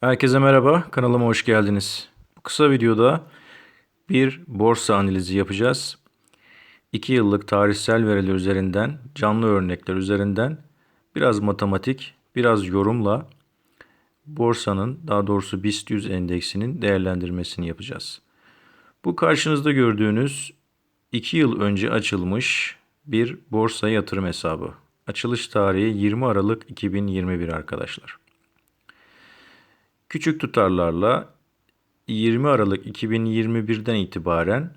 Herkese merhaba, kanalıma hoş geldiniz. Bu kısa videoda bir borsa analizi yapacağız. 2 yıllık tarihsel veriler üzerinden, canlı örnekler üzerinden biraz matematik, biraz yorumla borsanın, daha doğrusu BIST 100 endeksinin değerlendirmesini yapacağız. Bu karşınızda gördüğünüz 2 yıl önce açılmış bir borsa yatırım hesabı. Açılış tarihi 20 Aralık 2021 arkadaşlar. Küçük tutarlarla 20 Aralık 2021'den itibaren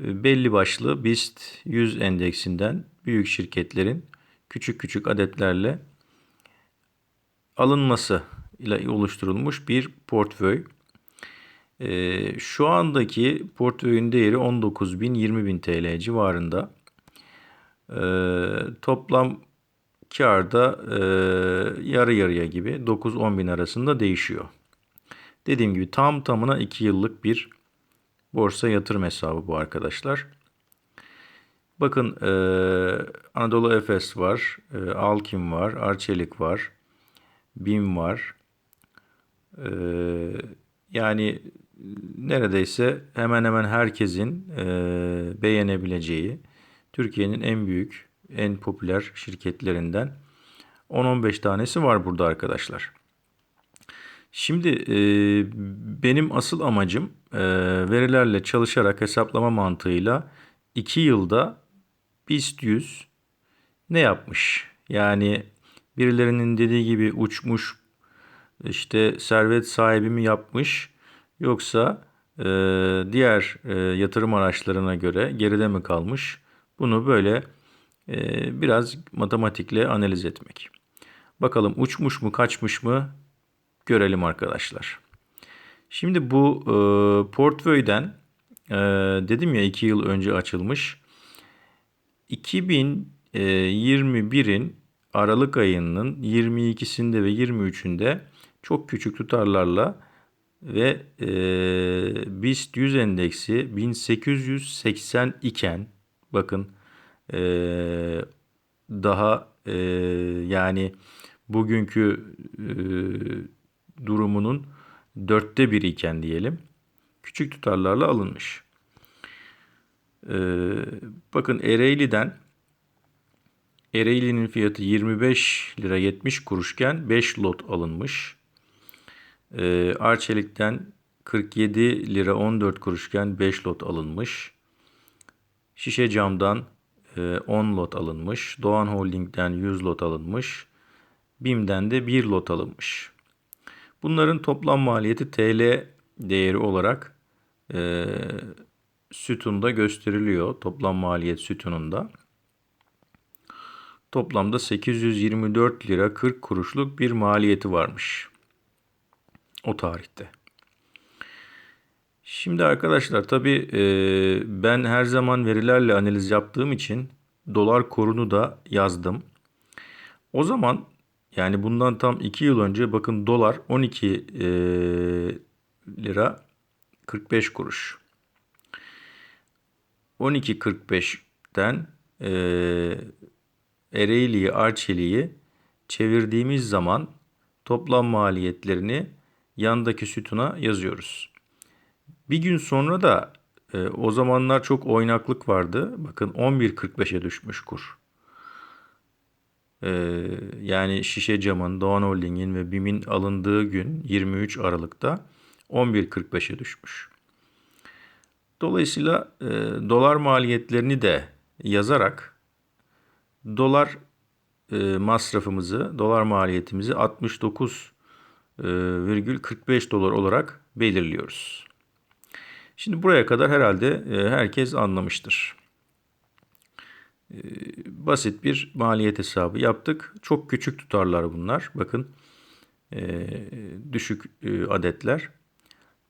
e, belli başlı BIST 100 endeksinden büyük şirketlerin küçük küçük adetlerle alınması ile oluşturulmuş bir portföy. E, şu andaki portföyün değeri 19 bin 20 bin TL civarında. E, toplam Karda e, yarı yarıya gibi 9-10 bin arasında değişiyor. Dediğim gibi tam tamına 2 yıllık bir borsa yatırım hesabı bu arkadaşlar. Bakın e, Anadolu Efes var, e, Alkim var, Arçelik var, BİM var. E, yani neredeyse hemen hemen herkesin e, beğenebileceği Türkiye'nin en büyük en popüler şirketlerinden 10-15 tanesi var burada arkadaşlar. Şimdi e, benim asıl amacım e, verilerle çalışarak hesaplama mantığıyla 2 yılda BIST 100 ne yapmış? Yani birilerinin dediği gibi uçmuş işte servet sahibi mi yapmış yoksa e, diğer e, yatırım araçlarına göre geride mi kalmış? Bunu böyle biraz matematikle analiz etmek. Bakalım uçmuş mu kaçmış mı görelim arkadaşlar. Şimdi bu e, portföyden e, dedim ya 2 yıl önce açılmış. 2021'in Aralık ayının 22'sinde ve 23'ünde çok küçük tutarlarla ve e, BIST 100 endeksi 1880 iken bakın e, daha e, yani bugünkü e, durumunun dörtte biri iken diyelim küçük tutarlarla alınmış. E, bakın Ereğli'den Ereğli'nin fiyatı 25 lira 70 kuruşken 5 lot alınmış. E, Arçelik'ten 47 lira 14 kuruşken 5 lot alınmış. Şişe camdan 10 e, lot alınmış. Doğan Holding'den 100 lot alınmış. BİM'den de 1 lot alınmış. Bunların toplam maliyeti TL değeri olarak e, sütunda gösteriliyor. Toplam maliyet sütununda. Toplamda 824 lira 40 kuruşluk bir maliyeti varmış. O tarihte. Şimdi arkadaşlar tabii e, ben her zaman verilerle analiz yaptığım için dolar korunu da yazdım. O zaman yani bundan tam 2 yıl önce bakın dolar 12 e, lira 45 kuruş. 12.45'ten e, Ereğli'yi, Arçelik'i çevirdiğimiz zaman toplam maliyetlerini yandaki sütuna yazıyoruz. Bir gün sonra da e, o zamanlar çok oynaklık vardı. Bakın 11.45'e düşmüş kur. E, yani şişe camın, Doğan Holding'in ve BİM'in alındığı gün 23 Aralık'ta 11.45'e düşmüş. Dolayısıyla e, dolar maliyetlerini de yazarak dolar e, masrafımızı, dolar maliyetimizi 69,45 dolar olarak belirliyoruz. Şimdi buraya kadar herhalde e, herkes anlamıştır. E, basit bir maliyet hesabı yaptık. Çok küçük tutarlar bunlar. Bakın e, düşük adetler.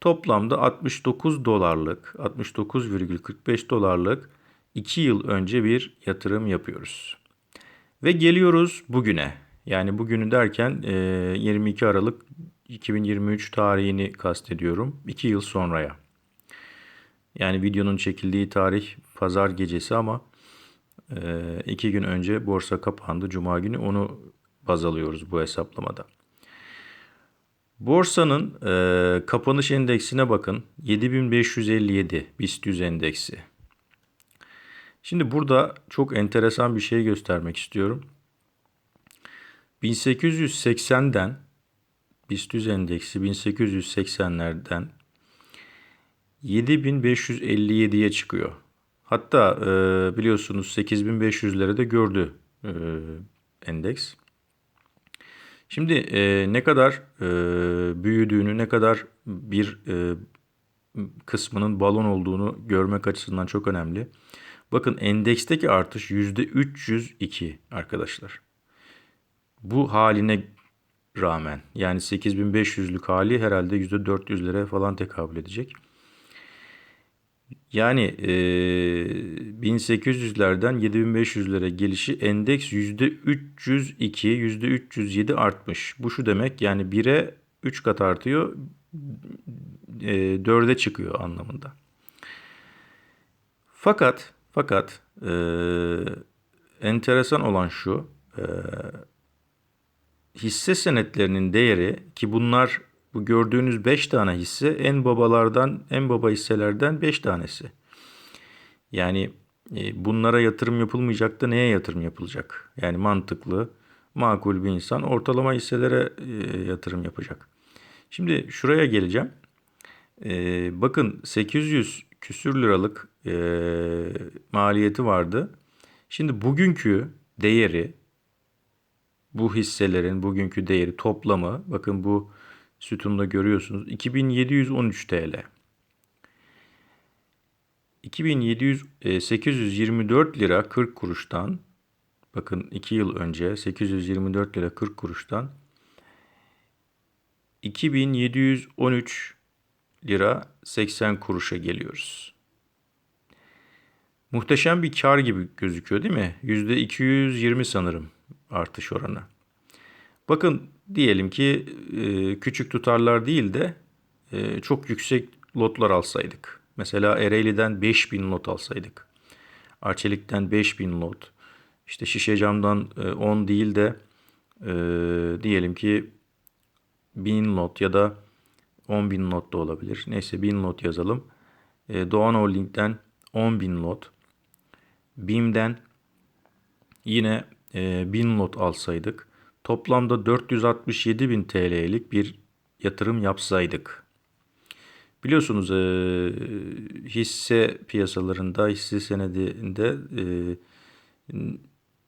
Toplamda 69 dolarlık, 69,45 dolarlık 2 yıl önce bir yatırım yapıyoruz. Ve geliyoruz bugüne. Yani bugünü derken 22 Aralık 2023 tarihini kastediyorum. 2 yıl sonraya. Yani videonun çekildiği tarih pazar gecesi ama e, iki gün önce borsa kapandı. Cuma günü onu baz alıyoruz bu hesaplamada. Borsanın e, kapanış endeksine bakın. 7557 BIST 100 endeksi. Şimdi burada çok enteresan bir şey göstermek istiyorum. 1880'den BIST 100 endeksi 1880'lerden 7557'ye çıkıyor. Hatta e, biliyorsunuz 8500'lere de gördü e, endeks. Şimdi e, ne kadar e, büyüdüğünü, ne kadar bir e, kısmının balon olduğunu görmek açısından çok önemli. Bakın endeksteki artış %302 arkadaşlar. Bu haline rağmen yani 8500'lük hali herhalde %400'lere falan tekabül edecek. Yani e, 1800'lerden 7500'lere gelişi endeks %302, %307 artmış. Bu şu demek yani 1'e 3 kat artıyor, e, 4'e çıkıyor anlamında. Fakat fakat e, enteresan olan şu e, hisse senetlerinin değeri ki bunlar bu gördüğünüz 5 tane hisse en babalardan, en baba hisselerden 5 tanesi. Yani e, bunlara yatırım yapılmayacak da neye yatırım yapılacak? Yani mantıklı, makul bir insan ortalama hisselere e, yatırım yapacak. Şimdi şuraya geleceğim. E, bakın 800 küsür liralık maliyeti vardı. Şimdi bugünkü değeri bu hisselerin bugünkü değeri toplamı bakın bu sütunda görüyorsunuz. 2713 TL. 2700 824 lira 40 kuruştan bakın 2 yıl önce 824 lira 40 kuruştan 2713 lira 80 kuruşa geliyoruz. Muhteşem bir kar gibi gözüküyor değil mi? %220 sanırım artış oranı. Bakın diyelim ki e, küçük tutarlar değil de e, çok yüksek lotlar alsaydık. Mesela Ereğli'den 5000 lot alsaydık. Arçelik'ten 5000 lot. İşte Şişecam'dan e, 10 değil de e, diyelim ki 1000 lot ya da 10.000 lot da olabilir. Neyse 1000 lot yazalım. E, Doğan Holding'den 10.000 lot. BİM'den yine e, 1000 lot alsaydık toplamda 467 bin TL'lik bir yatırım yapsaydık. Biliyorsunuz e, hisse piyasalarında, hisse senedinde e,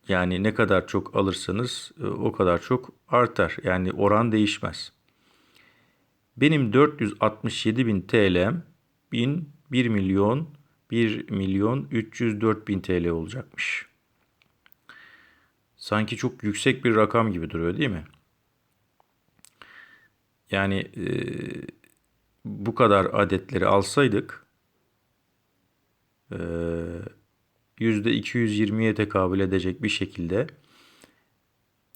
yani ne kadar çok alırsanız e, o kadar çok artar. Yani oran değişmez. Benim 467 bin TL'm 1000 1 milyon 1 milyon 304 bin TL olacakmış sanki çok yüksek bir rakam gibi duruyor değil mi? Yani e, bu kadar adetleri alsaydık e, %220'ye tekabül edecek bir şekilde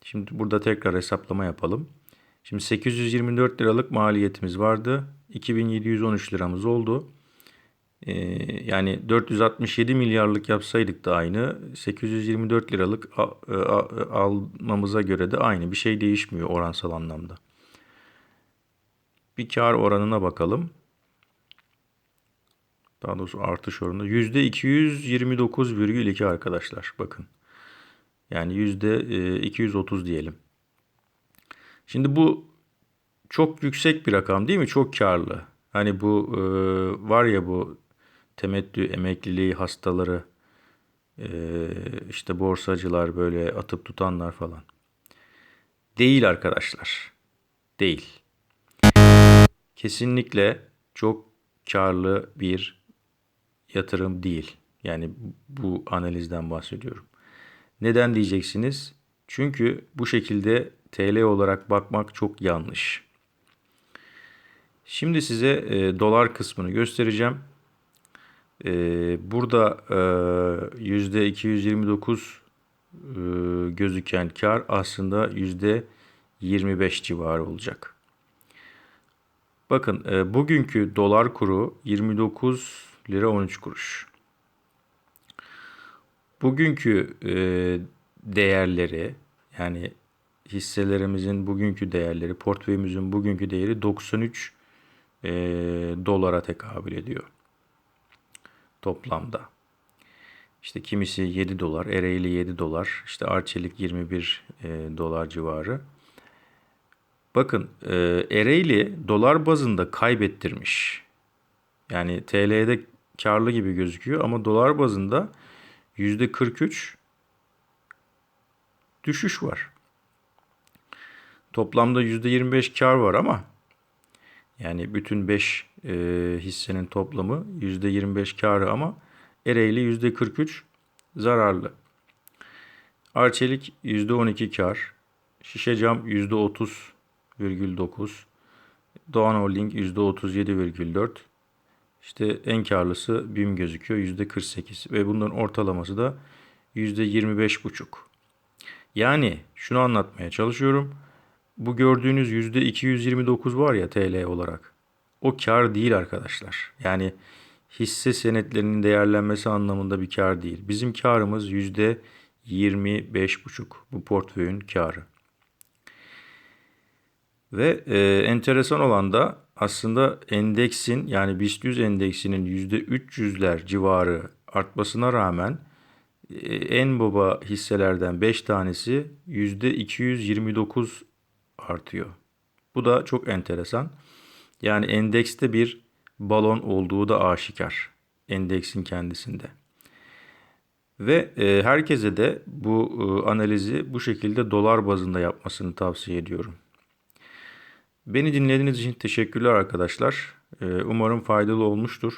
şimdi burada tekrar hesaplama yapalım. Şimdi 824 liralık maliyetimiz vardı. 2713 liramız oldu. Ee, yani 467 milyarlık yapsaydık da aynı 824 liralık e, almamıza göre de aynı bir şey değişmiyor oransal anlamda. Bir kar oranına bakalım. Daha doğrusu artış oranı %229,2 arkadaşlar bakın. Yani %230 diyelim. Şimdi bu çok yüksek bir rakam değil mi? Çok karlı. Hani bu e, var ya bu temettü emekliliği hastaları, e, işte borsacılar böyle atıp tutanlar falan. Değil arkadaşlar. Değil. Kesinlikle çok karlı bir yatırım değil. Yani bu analizden bahsediyorum. Neden diyeceksiniz? Çünkü bu şekilde TL olarak bakmak çok yanlış. Şimdi size e, dolar kısmını göstereceğim. Ee, burada e, yüzde 229 e, gözüken kar aslında yüzde 25 civarı olacak. Bakın e, bugünkü dolar kuru 29 lira 13 kuruş. Bugünkü değerleri yani hisselerimizin bugünkü değerleri, portföyümüzün bugünkü değeri 93 e, dolara tekabül ediyor toplamda. İşte kimisi 7 dolar, Ereğli 7 dolar, işte Arçelik 21 e, dolar civarı. Bakın e, Ereğli dolar bazında kaybettirmiş. Yani TL'de karlı gibi gözüküyor ama dolar bazında %43 düşüş var. Toplamda %25 kar var ama yani bütün 5 e, hissenin toplamı %25 karı ama Ereğli %43 zararlı. Arçelik %12 kar. Şişe cam %30,9. Doğan Holding %37,4. İşte en karlısı BİM gözüküyor %48 ve bunların ortalaması da %25,5. Yani şunu anlatmaya çalışıyorum. Bu gördüğünüz %229 var ya TL olarak. O kar değil arkadaşlar. Yani hisse senetlerinin değerlenmesi anlamında bir kar değil. Bizim karımız %25,5 bu portföyün karı. Ve e, enteresan olan da aslında endeksin yani BIST 100 endeksinin %300'ler civarı artmasına rağmen e, en baba hisselerden 5 tanesi %229 artıyor. Bu da çok enteresan. Yani endekste bir balon olduğu da aşikar. Endeksin kendisinde. Ve e, herkese de bu e, analizi bu şekilde dolar bazında yapmasını tavsiye ediyorum. Beni dinlediğiniz için teşekkürler arkadaşlar. E, umarım faydalı olmuştur.